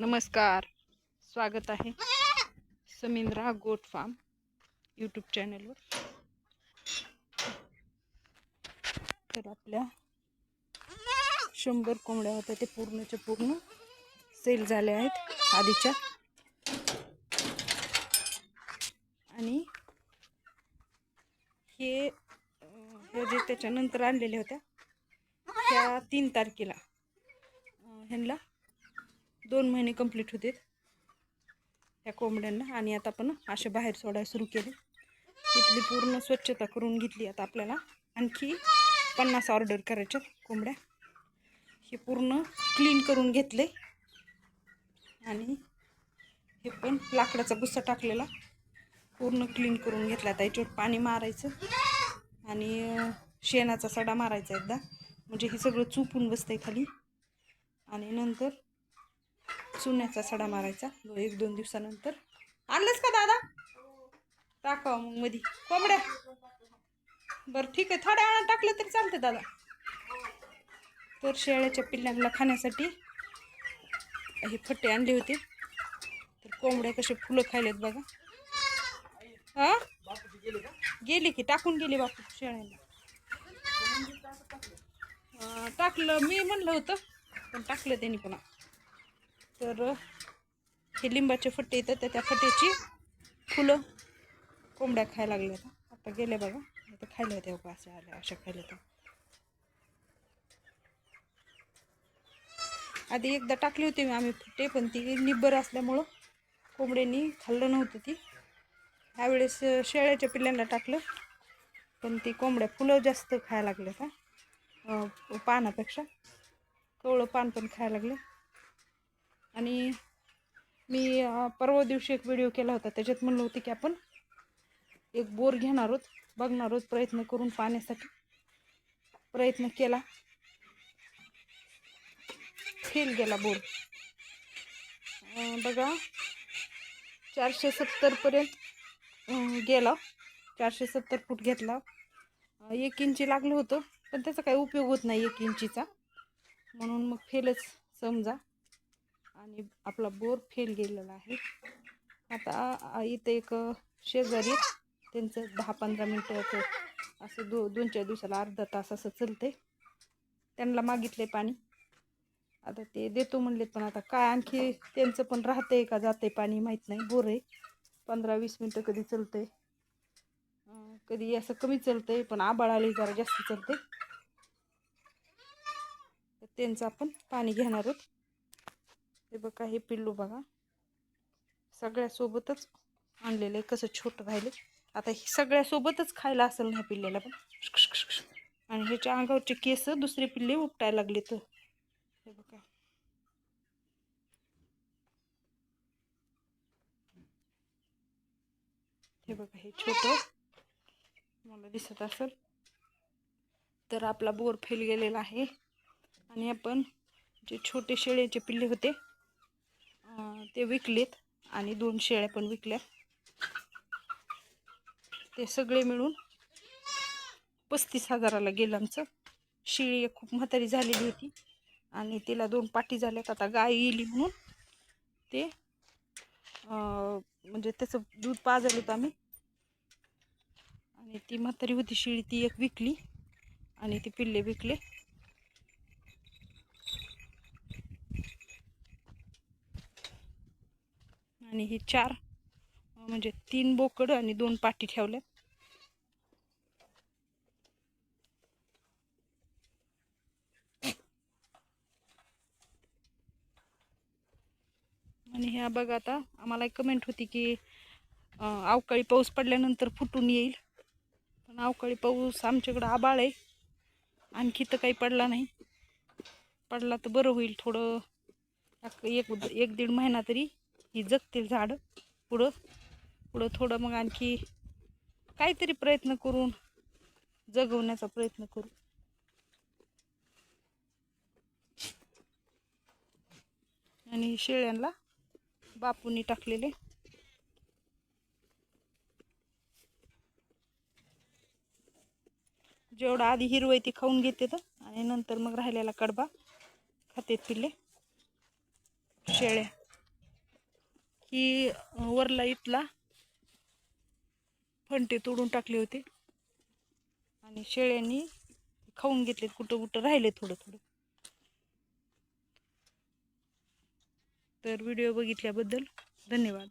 नमस्कार. स्वागत आहे समिंद्रा गोट फार्म यूट्यूब चॅनलवर तर आपल्या शंभर कोंबड्या होत्या ते पूर्णच्या पूर्ण सेल झाले आहेत आधीच्या. आणि हे हे जे त्याच्यानंतर आणलेल्या होत्या ह्या तीन तारखेला ह्यांना दोन महिने कंप्लीट होते. ह्या कोंबड्यांना. आणि आता आपण असे बाहेर सोडायला सुरू केले. तिथली पूर्ण स्वच्छता करून घेतली आता आपल्याला. आणखी पन्नास ऑर्डर करायच्या कोंबड्या. हे पूर्ण क्लीन करून घेतले. आणि हे पण लाकडाचा गुस्सा टाकलेला. पूर्ण क्लीन करून घेतला. आता याच्यावर पाणी मारायचं. आणि शेणाचा सडा मारायचा एकदा. म्हणजे हे सगळं चुपून बसतंय खाली. आणि नंतर चुन्याचा सडा मारायचा. एक दोन दिवसानंतर. आणलंस का दादा? टाकाव मग मधी. कोंबड्या. बरं ठीक आहे. थोड्या वेळात टाकलं तरी चालतं दादा. तर शेळ्याच्या पिल्लांना खाण्यासाठी हे फट्टे आणले होते. तर कोंबड्या कसे फुलं खायलेत बघा. हा गेली की? टाकून गेली बापू शेळ्याला टाकलं. मी म्हणलं होतं पण टाकलं त्यांनी पुन्हा तर हे लिंबाचे फट्टे येतात त्या त्या फट्ट्याची फुलं कोंबड्या खायला लागल्या आता आता गेल्या बघा. आता खायला होत्या बघा अशा आल्या अशा खायला होत्या आधी एकदा टाकली होती मी आम्ही फुट्टे पण ती निब्बर असल्यामुळं कोंबड्यांनी खाल्लं नव्हतं ती. ह्यावेळेस शेळ्याच्या पिल्ल्यांना टाकलं पण ती कोंबड्या फुलं जास्त खायला लागल्या का पानापेक्षा. कवळं पान पण खायला लागले. आणि मी परवा दिवशी एक व्हिडिओ केला होता. त्याच्यात म्हणलं होतं की आपण एक बोर घेणार आहोत बघणार आहोत प्रयत्न करून पाण्यासाठी. प्रयत्न केला. फेल गेला बोर. बघा चारशे सत्तरपर्यंत गेला. चारशे सत्तर फूट घेतला. एक इंची लागलं होतं पण त्याचा काही उपयोग होत नाही एक इंचीचा. म्हणून मग फेलच समजा. आणि आपला बोर फेल गेलेला आहे. आता इथे इथं एक शेजारी त्यांचं दहा पंधरा मिनटं असं दो दोन चार दिवसाला अर्धा तास असं चलते त्यांना मागितले पाणी. आता ते देतो म्हणलेत पण आता काय आणखी त्यांचं पण राहते का जाते पाणी माहीत नाही. बोर आहे. पंधरा वीस मिनटं कधी चलते कधी असं कमी चलते पण आबाळ आली जरा जास्त चलते त्यांचं आपण पाणी घेणार आहोत. हे बघा हे पिल्लू बघा. सगळ्यासोबतच आणलेलं आहे. कसं छोटं राहिले. आता हे सगळ्यासोबतच खायला असेल ना पिल्ल्याला पण. आणि ह्याच्या अंगावरचे केस दुसरे पिल्ले उपटायला लागले तर हे बघा. हे बघा हे छोटं. मला दिसत असेल. तर आपला बोर फेल गेलेला आहे. आणि आपण जे छोटे शेळ्याचे पिल्ले होते ते विकलेत आणि दोन शेळ्या पण विकल्या. ते सगळे मिळून पस्तीस हजाराला गेलं आमचं. शेळी एक खूप म्हातारी झालेली होती आणि तिला दोन पाठी झाल्यात. आता गाय येली म्हणून ते म्हणजे त्याचं दूध पाजलं होतं आम्ही. आणि ती म्हातारी होती शेळी ती एक विकली आणि ती पिल्ले विकले. आणि हे चार म्हणजे तीन बोकड आणि दोन पाटी ठेवल्या आणि ह्या बघा आता आम्हाला एक कमेंट होती की अवकाळी पाऊस पडल्यानंतर फुटून येईल. पण अवकाळी पाऊस आमच्याकडं आबाळ आहे. आणखी तर काही पडला नाही. पडला तर बरं होईल थोडं एक एक एक दीड महिना तरी. ही जगतील झाडं पुढं. पुढं थोडं मग आणखी काहीतरी प्रयत्न करून जगवण्याचा प्रयत्न करू. आणि शेळ्यांना बापूंनी टाकलेले. जेवढं आधी हिरवं आहे ती खाऊन घेते तर. आणि नंतर मग राहिलेला कडबा खातेत पिल्ले शेळ्या. ही वरला इथला फंटे तोडून टाकले होते. आणि शेळ्यांनी खाऊन घेतले कुठं कुठं राहिले थोडं थोडं. तर व्हिडिओ बघितल्याबद्दल धन्यवाद.